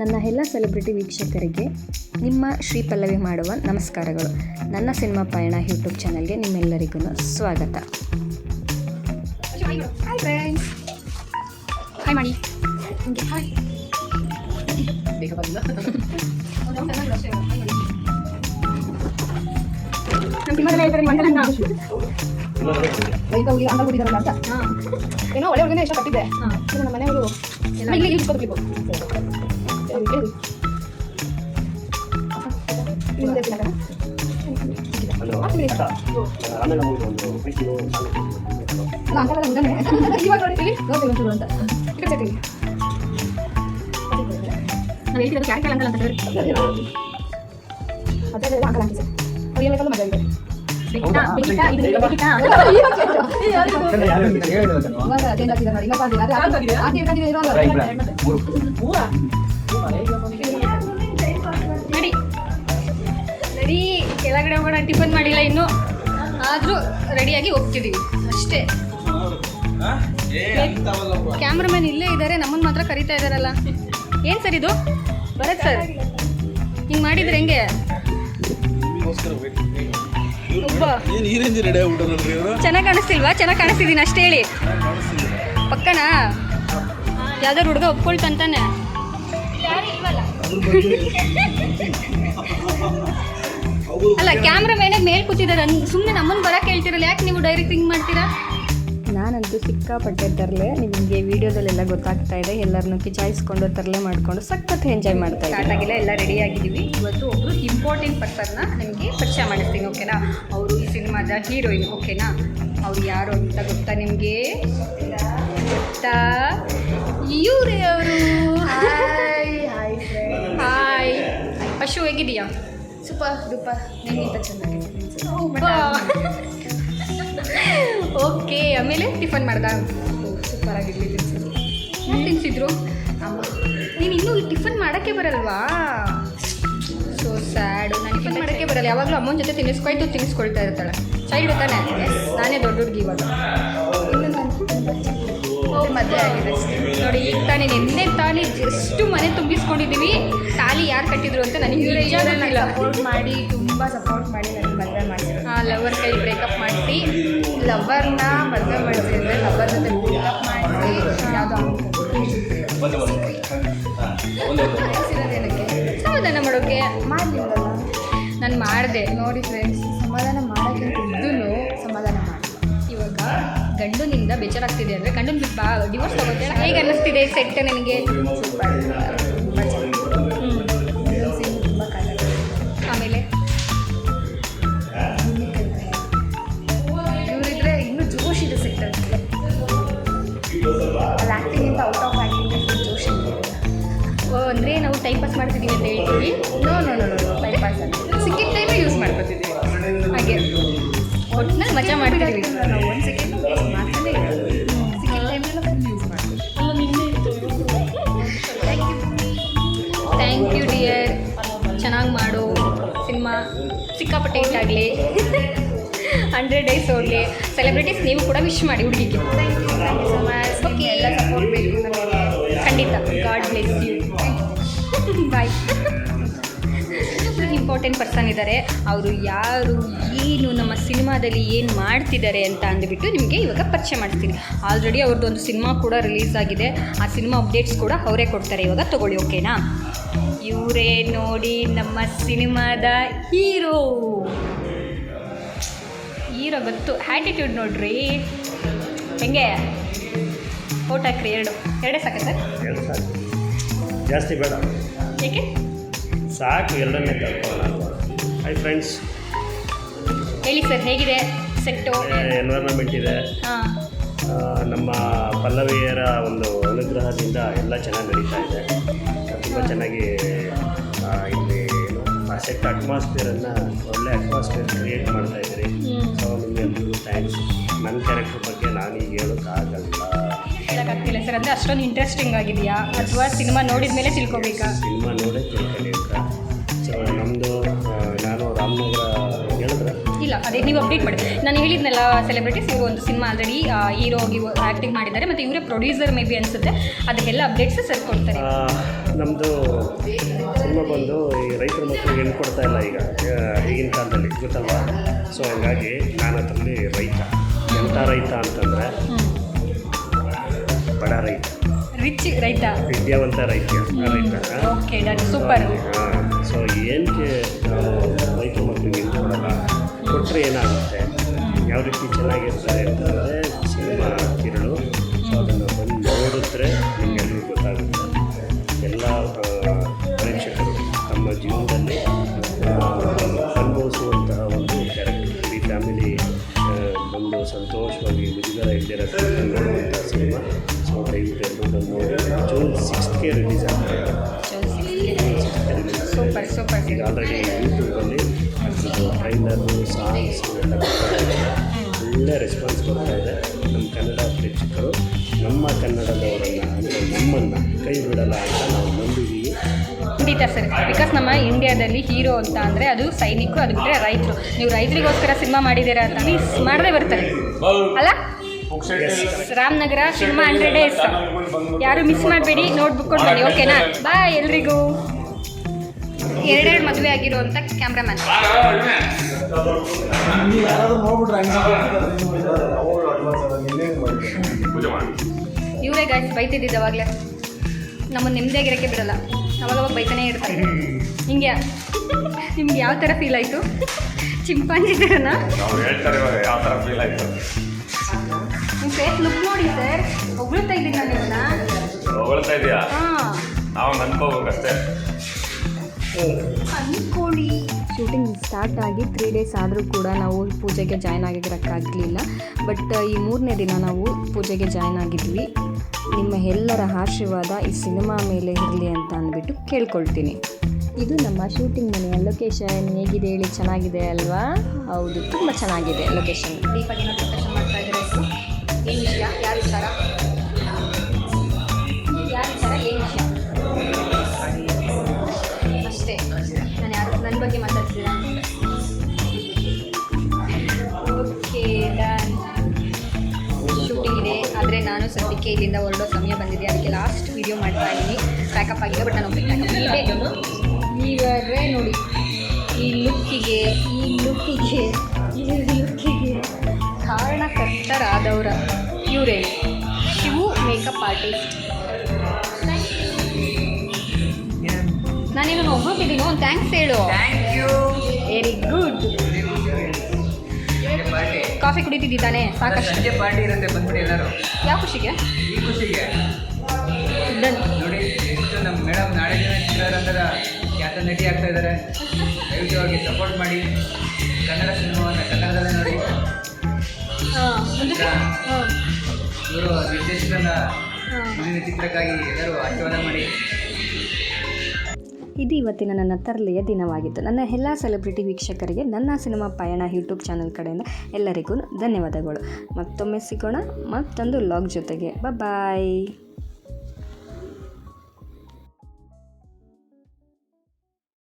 ನನ್ನ ಎಲ್ಲ ಸೆಲೆಬ್ರಿಟಿ ವೀಕ್ಷಕರಿಗೆ ನಿಮ್ಮ ಶ್ರೀ ಪಲ್ಲವಿ ಮಾಡುವ ನಮಸ್ಕಾರಗಳು. ನನ್ನ ಸಿನಿಮಾ ಪಯಣ ಯೂಟ್ಯೂಬ್ ಚಾನಲ್ಗೆ ನಿಮ್ಮೆಲ್ಲರಿಗೂ ಸ್ವಾಗತ. ಹಾಯ್ ಫ್ರೆಂಡ್ಸ್ ಹಾಯ್ ಇಷ್ಟ ಹಂಗೆ ಹಾಯ್ ಬೇಗ ಬಂದ ನಮ್ಮ ಮನೆಯವರು ಇಲ್ಲಿ ಇಲ್ಲಿ ಏನೋ ಒಳ್ಳೆ ಹುಡುಗನೇ ಇಷ್ಟಪಟ್ಟಿದ್ದೆ ನಮ್ಮ ಮನೆಯವರು ಒಂಚೂರು ಅಂತ. ನಾನು ಹೇಳ್ತಿರೋದು ಕ್ಯಾರೆಕ್ಟರ್ ಅಂಕಲ್ ಅಂತ ಹೇಳಿ ಅಂಕಲ್ ಅಂತ ಸರ್ ಅವ್ರು ಏನು ಬೇಕಲ್ಲ ಮಜಾ ಇದೆ ಕೆಳಗಡೆ ಹೋಗೋಣ. ಟಿಫನ್ ಮಾಡಿಲ್ಲ ಇನ್ನು. ಆದರೂ ರೆಡಿಯಾಗಿ ಹೋಗ್ತಿದೀವಿ. ಅಷ್ಟೇ. ಕ್ಯಾಮ್ರಾಮನ್ ಇಲ್ಲೇ ಇದ್ದಾರೆ ನಮ್ಮನ್ನು ಮಾತ್ರ ಕರಿತಾ ಇದ್ದಾರಲ್ಲ ಏನು ಸರ್ ಇದು? ಭರತ್ ಸರ್. ಹಿಂಗೆ ಮಾಡಿದ್ರೆ ಹೆಂಗೆ? ಒಬ್ಬ. ಏನು ಈ ರೇಂಜ್ ರೆಡಿ ಆಗ್ಬಿಟ್ಟಾರಲ್ರಿ ಇವರು? ಚೆನ್ನಾಗಿ ಕಾಣಿಸ್ತಿಲ್ವಾ? ಚೆನ್ನಾಗಿ ಕಾಣಿಸ್ತಿದೀನಿ ಅಷ್ಟೇ ಹೇಳಿ. ಪಕ್ಕನಾ? ಯಾವ್ದಾರು ಹುಡುಗ ಒಪ್ಕೊಳ್ತಂತಾನೆ ಅಲ್ಲ ಕ್ಯಾಮ್ರಾ ಮೇಲೆ ಮೇಲ್ ಕೂತಿದ್ದಾರೆ. ಸುಮ್ಮನೆ ನಮ್ಮನ್ನು ಬರಕ್ಕೆ ಹೇಳ್ತಿರಲ್ಲ ಯಾಕೆ ನೀವು ಡೈರೆಕ್ಟ್ ಹಿಂಗೆ ಮಾಡ್ತೀರಾ? ನಾನಂತೂ ಸಿಕ್ಕಾಪಟ್ಟೆ ತರಲೆ ನಿಮಗೆ ವಿಡಿಯೋದಲ್ಲೆಲ್ಲ ಗೊತ್ತಾಗ್ತಾ ಇದೆ. ಎಲ್ಲರನ್ನೂ ಕಿಚಾಯಿಸ್ಕೊಂಡು ತರಲೆ ಮಾಡಿಕೊಂಡು ಸಖತ್ ಎಂಜಾಯ್ ಮಾಡ್ತಾ ಸ್ಟಾರ್ಟ್ ಇದ್ದೀನಿ ಆಗಿಲ್ಲ ಎಲ್ಲ ರೆಡಿ ಆಗಿದ್ದೀವಿ. ಇವತ್ತು ಒಬ್ಬರು ಇಂಪಾರ್ಟೆಂಟ್ ಪರ್ಸನ್ನ ನಿಮಗೆ ಪರಿಚಯ ಮಾಡಿಸ್ತೀನಿ ಓಕೆನಾ ಅವರು ಈ ಸಿನಿಮಾದ ಹೀರೋಯಿನ್ ಓಕೆನಾ ಅವ್ರು ಯಾರು ಅಂತ ಗೊತ್ತಾ ನಿಮಗೆ? ಗೊತ್ತಾ? ಇವರೇ ಅವರು. ಹಾಯ್ ಅಶು ಹೇಗಿದೆಯಾ ಸೂಪರ್ ರೂಪ ನಿಮಗಿಂತ ಚೆನ್ನಾಗಿ ಓಕೆ ಆಮೇಲೆ ಟಿಫನ್ ಮಾಡ್ದ? ಸೂಪರ್ ಆಗಿರ್ಲಿ ಏನು ತಿನ್ಸಿದ್ರು? ನೀನು ಇನ್ನೂ ಟಿಫನ್ ಮಾಡೋಕ್ಕೆ ಬರಲ್ವಾ? ಸೊ ಸ್ಯಾಡು ನಾನು ಟಿಫನ್ ಮಾಡೋಕ್ಕೆ ಬರಲ್ಲ. ಯಾವಾಗಲೂ ಅಮ್ಮನ ಜೊತೆ ತಿನ್ನಿಸ್ಕೊಯ್ತು ತಿನ್ನಿಸ್ಕೊಳ್ತಾ ಇರ್ತಾಳೆ. ಚೈಲ್ಡ್ ತಾನೆ ನಾನೇ ದೊಡ್ಡ ಹುಡುಗಿ ಇವಾಗ ಮದುವೆ ಆಗಿದೆ. ನೋಡಿ ಈಗ ತಾನೇ ನಿನ್ನೆ ತಾನೇ ಜಸ್ಟ್ ಮನೆ ತುಂಬಿಸ್ಕೊಂಡಿದ್ದೀವಿ ತಾಲಿ ಯಾರು ಕಟ್ಟಿದ್ರು ಅಂತ ನನಗೆ ಸಪೋರ್ಟ್ ಮಾಡಿ ತುಂಬ ಸಪೋರ್ಟ್ ಮಾಡಿ ನನಗೆ ಮದುವೆ ಮಾಡಿದ್ರು ಆ ಲವರ್ ಕೈ ಬ್ರೇಕಪ್ ಮಾಡಿಸಿ. ಲವರ್ನ ಮದುವೆ ಮಾಡಿಸಿದ್ರೆ ಲವರ್ ಜೊತೆ ಬ್ರೇಕಪ್ ಮಾಡಿಸಿ ಯಾವುದೋ ಸಮಾಧಾನ ಮಾಡೋಕೆ? ಮಾಡಲಿಲ್ಲ ನಾನು ಮಾಡಿದೆ. ನೋಡಿ ಫ್ರೆಂಡ್ಸ್ ಸಮಾಧಾನ ಮಾಡೋಕ್ಕಿಂತ ಇದ್ದೂ ಸಮಾಧಾನ ಮಾಡಿ ಇವಾಗ ಗಂಡನಿಂದ ಬೇಜಾರಾಗ್ತಿದೆ ಅಂದರೆ ಗಂಡನ ಬಾ ಡಿವೋರ್ಸ್ ತಗೋತೀರ ಹೇಗೆ ಅನ್ನಿಸ್ತಿದೆ ಸೆಟ್ ನನಗೆ? ಸೂಪರ್ ಟೈಮ್ ಪಾಸ್ ಮಾಡ್ತಿದ್ದೀವಿ ಅಂತ ಹೇಳ್ತೀವಿ. No no no no time pass ಅಂತ ಸಿಕ್ಕಿದ ಟೈಮೇ ಯೂಸ್ ಮಾಡ್ಕೊತಿದ್ದೀವಿ ಹಾಗೆ. ಒಟ್ಟಿನಲ್ಲಿ ಮಜಾ ಮಾಡ್ತಿದ್ದೀವಿ ನಾವು ಒಂದು ಸೆಕೆಂಡ್ ಮಾಡ್ತಾನೆ ಸಿಕ್ಕಿದ ಟೈಮೆಲ್ಲ ಫುಲ್ ಯೂಸ್ ಮಾಡ್ತೀವಿ. ಥ್ಯಾಂಕ್ ಯು ಡಿಯರ್ ಚೆನ್ನಾಗಿ ಮಾಡು. ಸಿನಿಮಾ ಸಿಕ್ಕಾಪಟ್ಟೆ ಇಟ್ಟಾಗಲಿ ಆಗಲಿ ಹಂಡ್ರೆಡ್ ಡೇಸ್ ಹೋಗಲಿ. ಸೆಲೆಬ್ರಿಟೀಸ್ ನೀವು ಕೂಡ ವಿಶ್ ಮಾಡಿ ಹುಡುಗಿಗೆ. Thank you thank you so much okay ಎಲ್ಲ ಸಪೋರ್ಟ್ ಬೇಕು ನಮಗೆ. ಖಂಡಿತ. God bless you bye important person ಇದ್ದಾರೆ ಅವರು ಯಾರು, ಏನು, ನಮ್ಮ ಸಿನಿಮಾದಲ್ಲಿ ಏನು ಮಾಡ್ತಿದ್ದಾರೆ ಅಂತ ಅಂದ್ಬಿಟ್ಟು ನಿಮಗೆ ಇವಾಗ ಪರಿಚಯ ಮಾಡ್ತೀನಿ ಆಲ್ರೆಡಿ ಅವ್ರದ್ದು ಒಂದು ಸಿನಿಮಾ ಕೂಡ ರಿಲೀಸ್ ಆಗಿದೆ. ಆ ಸಿನಿಮಾ ಅಪ್ಡೇಟ್ಸ್ ಕೂಡ ಅವರೇ ಕೊಡ್ತಾರೆ. ಇವಾಗ ತೊಗೊಳ್ಳಿ ಓಕೆನಾ ಇವರೇ ನೋಡಿ ನಮ್ಮ ಸಿನಿಮಾದ ಹೀರೋ. ಹೀರೋ ಗೊತ್ತು. ಆ್ಯಟಿಟ್ಯೂಡ್ ನೋಡ್ರಿ. ಹೆಂಗೆ? ಫೋಟೋ ಹಾಕ್ರಿ, ಎರಡು. ಎರಡೇ ಸಾಕ ಸರ್? ಜಾಸ್ತಿ ಬೇಡ. ಏಕೆ? ಸಾಕು ಎರಡನ್ನೇ ಹಾಯ್ ಫ್ರೆಂಡ್ಸ್ ಹೇಳಿ ಸರ್ ಹೇಗಿದೆ ಸೆಟ್ಟು ಎನ್ವೈರನ್ಮೆಂಟ್ ಇದೆ. ಹಾಂ. ನಮ್ಮ ಪಲ್ಲವಿಯರ ಒಂದು ಅನುಗ್ರಹದಿಂದ ಎಲ್ಲ ಚೆನ್ನಾಗಿ ನಡೀತಾ ಇದೆ. ತುಂಬ ಚೆನ್ನಾಗಿ ಇಲ್ಲಿ ಆ ಸೆಟ್ ಅಟ್ಮಾಸ್ಫಿಯರನ್ನು ಒಳ್ಳೆ ಅಟ್ಮಾಸ್ಫಿಯರ್ ಕ್ರಿಯೇಟ್ ಮಾಡ್ತಾ ಇದ್ದೀರಿ. ಸೊ ನಿಮಗೆ ಥ್ಯಾಂಕ್ಸ್ ನನ್ನ ಕ್ಯಾರೆಕ್ಟರ್ ಬಗ್ಗೆ ನಾನೀಗ ಈಗ ಹೇಳೋಕ್ಕಾಗಲ್ಲ ಹೇಳೋಕ್ಕಾಗ್ತಿಲ್ಲ ಸರ್ ಅಂದರೆ ಅಷ್ಟೊಂದು ಇಂಟ್ರೆಸ್ಟಿಂಗ್ ಆಗಿದೆಯಾ? ಅಥವಾ ಸಿನಿಮಾ ನೋಡಿದ ಮೇಲೆ ತಿಳ್ಕೊಬೇಕಾ? ಸಿನಿಮಾ ನೋಡೇ ಸೊ ನಮ್ಮದು ನಾನು ರಾಮನಗರ ಹೇಳಿದ್ರೆ? ಇಲ್ಲ ಅದೇ ನೀವು ಅಪ್ಡೇಟ್ ಮಾಡಿ. ನಾನು ಹೇಳಿದ್ನಲ್ಲ ಸೆಲೆಬ್ರಿಟೀಸ್ ಇವರು ಒಂದು ಸಿನಿಮಾ ಆಲ್ರೆಡಿ ಹೀರೋ ಆಗಿ ಆ್ಯಕ್ಟಿಂಗ್ ಮಾಡಿದ್ದಾರೆ ಮತ್ತು ಇವರೇ ಪ್ರೊಡ್ಯೂಸರ್ ಮೇ ಬಿ ಅನಿಸುತ್ತೆ. ಅದಕ್ಕೆಲ್ಲ ಅಪ್ಡೇಟ್ಸ್ ಸರ್ ಕೊಡ್ತಾರೆ ನಮ್ಮದು ಸಿನಿಮಾ ಬಂದು ಈ ರೈತರ ಮಕ್ಕಳಿಗೆ ಹೆಣ್ಣು ಕೊಡ್ತಾ ಇಲ್ಲ ಈಗ ಈಗಿನ ಕಾಲದಲ್ಲಿ ಗೊತ್ತಲ್ವಾ? ಸೊ ಹಂಗಾಗಿ ನಾನು ಅದರಲ್ಲಿ ರೈತ. ಎಂಥ ರೈತ ಅಂತಂದರೆ ಬಡ ರೈತ. ರಿಚ್ ರೈತ. ವಿದ್ಯಾವಂತ ರೈತ. ರೈತ ಓಕೆ ಡನ್ ಸೂಪರ್. ಸೊ ಏನಕ್ಕೆ ನಾವು ರೈತ ಮಕ್ಕಳಿಗೆ ಕೊಡಲ್ಲ? ಕೊಟ್ಟರೆ ಏನಾಗುತ್ತೆ? ಯಾವ ರೀತಿ ಚೆನ್ನಾಗಿರ್ತಾರೆ ಅಂತಂದರೆ ಸಿನಿಮಾ ತಿರುಳು ಸೊ ಅದನ್ನು ಬಂದು ನೋಡಿದ್ರೆ ನಿಮಗೆಲ್ಲರಿಗೂ ಗೊತ್ತಾಗುತ್ತೆ. ಎಲ್ಲ ಪ್ರೇಕ್ಷಕರು ತಮ್ಮ ಜೀವನದಲ್ಲಿ ಅನುಭವಿಸುವಂತಹ ಒಂದು ಕ್ಯಾರೆಕ್ಟರ್ ಇಡೀ ಫ್ಯಾಮಿಲಿ ಒಂದು ಸಂತೋಷವಾಗಿ ಮುಜುಗರ ಇಲ್ದಿರೋ ನೋಡುವಂಥ ಸಿನಿಮಾ. ದಯವಿಟ್ಟು ಎಲ್ಲರೂ ಜೂನ್ ಸಿಕ್ಸ್ತ್ಗೆ ರಿಲೀಸ್ ಆಗ್ತಾ ಇದೆ ಸೂಪರ್ ಸೂಪರ್ ಈಗ ಆಲ್ರೆಡಿ ಯೂಟ್ಯೂಬಲ್ಲಿ ಟ್ರೈಲರು ಸಾಂಗ್ಸ್ ಎಲ್ಲ ಒಳ್ಳೆ ರೆಸ್ಪಾನ್ಸ್ ಬರ್ತಾ ಇದೆ ನಮ್ಮ ಕನ್ನಡ ಪ್ರೇಕ್ಷಕರು ನಮ್ಮ ಕನ್ನಡದವರನ್ನು ಅಂದರೆ ನಮ್ಮನ್ನು ಕೈ ಬಿಡಲ್ಲ ಅಂತ ನಾವು ನಂಬಿದ್ದೀವಿ ಖಂಡಿತ ಸರ್. ಬಿಕಾಸ್ ನಮ್ಮ ಇಂಡಿಯಾದಲ್ಲಿ ಹೀರೋ ಅಂತ ಅಂದರೆ ಅದು ಸೈನಿಕರು, ಅದು ಬಿಟ್ಟರೆ ರೈತರು. ನೀವು ರೈತರಿಗೋಸ್ಕರ ಸಿನಿಮಾ ಮಾಡಿದ್ದೀರಾ ಅಂತ ಮಾಡದೇ ಬರ್ತಾರೆ ಅಲ್ಲ? ರಾಮನಗರ ಸಿನಿಮಾ ಹಂಡ್ರೆಡ್ ಡೇಸ್ ಯಾರು ಮಿಸ್ ಮಾಡಬೇಡಿ ನೋಟ್ಬುಕ್ ಬನ್ನಿ ಓಕೆನಾ? ಬಾಯ್ ಎಲ್ರಿಗೂ. ಎರಡೆರಡು ಮದುವೆ ಆಗಿರುವಂಥ ಕ್ಯಾಮ್ರಾಮನ್ ಇವರೇ ಗಾಯ್ಸ್ ಬೈತಿದ್ದಿದ್ದು ಅವಾಗಲೇ. ನಮ್ಮನ್ನು ನೆಮ್ಮದಿಯಾಗಿರೋಕ್ಕೆ ಬಿಡಲ್ಲ. ಅವಾಗವಾಗ ಬೈತಾನೆ ಇರ್ತಾರೆ. ಹಿಂಗೆ. ನಿಮ್ಗೆ ಯಾವ ಥರ ಫೀಲ್ ಆಯಿತು? ಚಿಂಪಾಂಜಿ ಥರನಾ ನಾವು ಹೇಳ್ತಾರೆ ಇವಾಗ ಯಾವ ಥರ ಫೀಲ್ ಆಯ್ತು? ಲುಕ್ ನೋಡಿ ಸರ್ ಹೊಗಳ್ತಾ ಇದ್ದೀನಿ ನಾನು ನಿಮ್ಮನ್ನ. ಹೊಗಳ್ತಾ ಇದೆಯಾ? ಹಾಂ. ನಾವು ಅನ್ಕೋಬೇಕಷ್ಟೇ ಅನ್ಕೊಳ್ಳಿ. ಶೂಟಿಂಗ್ ಸ್ಟಾರ್ಟ್ ಆಗಿ ತ್ರೀ ಡೇಸ್ ಆದರೂ ಕೂಡ ನಾವು ಪೂಜೆಗೆ ಜಾಯ್ನ್ ಆಗಿರೋಕ್ಕಾಗಲಿಲ್ಲ. ಬಟ್ ಈ ಮೂರನೇ ದಿನ ನಾವು ಪೂಜೆಗೆ ಜಾಯ್ನ್ ಆಗಿದ್ವಿ. ನಿಮ್ಮ ಎಲ್ಲರ ಆಶೀರ್ವಾದ ಈ ಸಿನಿಮಾ ಮೇಲೆ ಇರಲಿ ಅಂತ ಅಂದ್ಬಿಟ್ಟು ಕೇಳ್ಕೊಳ್ತೀನಿ. ಇದು ನಮ್ಮ ಶೂಟಿಂಗ್ ಮನೆಯ ಲೊಕೇಶನ್ ಹೇಗಿದೆ ಹೇಳಿ? ಚೆನ್ನಾಗಿದೆ ಅಲ್ವಾ? ಹೌದು ತುಂಬ ಚೆನ್ನಾಗಿದೆ ಲೊಕೇಶನ್ ಏನು ವಿಷಯ ಯಾರು ವಿಚಾರ ಯಾರು ವಿಚಾರ ಏನು ವಿಷಯ ಅಷ್ಟೇ ನಾನು ಯಾರು ನನ್ನ ಬಗ್ಗೆ ಮಾತಾಡ್ತೀರಾ ಓಕೆ ಶೂಟಿಂಗ್ ಇದೆ ಆದರೆ ನಾನು ಸದ್ಯಕ್ಕೆ ಇಲ್ಲಿಂದ ಹೊರಡೋ ಸಮಯ ಬಂದಿದೆ ಅದಕ್ಕೆ ಲಾಸ್ಟ್ ವಿಡಿಯೋ ಮಾಡ್ತಾ ಇದ್ದೀನಿ. ಪ್ಯಾಕಪ್ ಆಗಿದೆ ಬಟ್ ನಾನು ಪ್ಯಾಕಪ್ ಇವರೇ ನೋಡಿ ಈ ಲುಕ್ಕಿಗೆ ಈ ಲುಕ್ಕಿಗೆ ಈ ಲುಕ್ಕಿಗೆ ರಾಧವ್ರ ಇವರೇ ಶಿವು ಮೇಕಪ್ ಆರ್ಟಿಸ್ಟ್ ನಾನೇನು ಒಬ್ಬಟ್ಟಿದ್ದೀನಿ ಒಂದು ಥ್ಯಾಂಕ್ಸ್ ಹೇಳು. ವೆರಿ ಗುಡ್ ಕಾಫಿ ಕುಡಿತಿದ್ದಾನೆ ಸಾಕಷ್ಟು. ಸಂಜೆ ಪಾರ್ಟಿ ಇರುತ್ತೆ ಬಂದ್ಬಿಡಿ ಎಲ್ಲರೂ. ಯಾವ ಖುಷಿಗೆ? ಈ ಖುಷಿಗೆ. ಡನ್ ನೋಡಿ ಎಷ್ಟು ನಮ್ಮ ಮೇಡಮ್ ನಾಳೆ ದಿನ ಚಿತ್ರರಂಗದ ಖ್ಯಾತ ನಟಿ ಆಗ್ತಾ ಇದ್ದಾರೆ. ದಯವಿಟ್ಟು ಸಪೋರ್ಟ್ ಮಾಡಿ. ಕನ್ನಡ ಸಿನಿಮಾವನ್ನು ಕನ್ನಡದಲ್ಲೇ ನೋಡಿ. ಇವರು ನಿರ್ದೇಶಕನ ಹಾಂ. ಮುಂದಿನ ಚಿತ್ರಕ್ಕಾಗಿ ಎಲ್ಲರೂ ಆಶೀರ್ವಾದ ಮಾಡಿ. ಇದು ಇವತ್ತಿನ ನನ್ನ ತರಲೆಯ ದಿನವಾಗಿತ್ತು. ನನ್ನ ಎಲ್ಲ ಸೆಲೆಬ್ರಿಟಿ ವೀಕ್ಷಕರಿಗೆ ನನ್ನ ಸಿನಿಮಾ ಪಯಣ ಯೂಟ್ಯೂಬ್ ಚಾನಲ್ ಕಡೆಯಿಂದ ಎಲ್ಲರಿಗೂ ಧನ್ಯವಾದಗಳು. ಮತ್ತೊಮ್ಮೆ ಸಿಗೋಣ ಮತ್ತೊಂದು ಲಾಗ್ ಜೊತೆಗೆ. ಬಾಯ್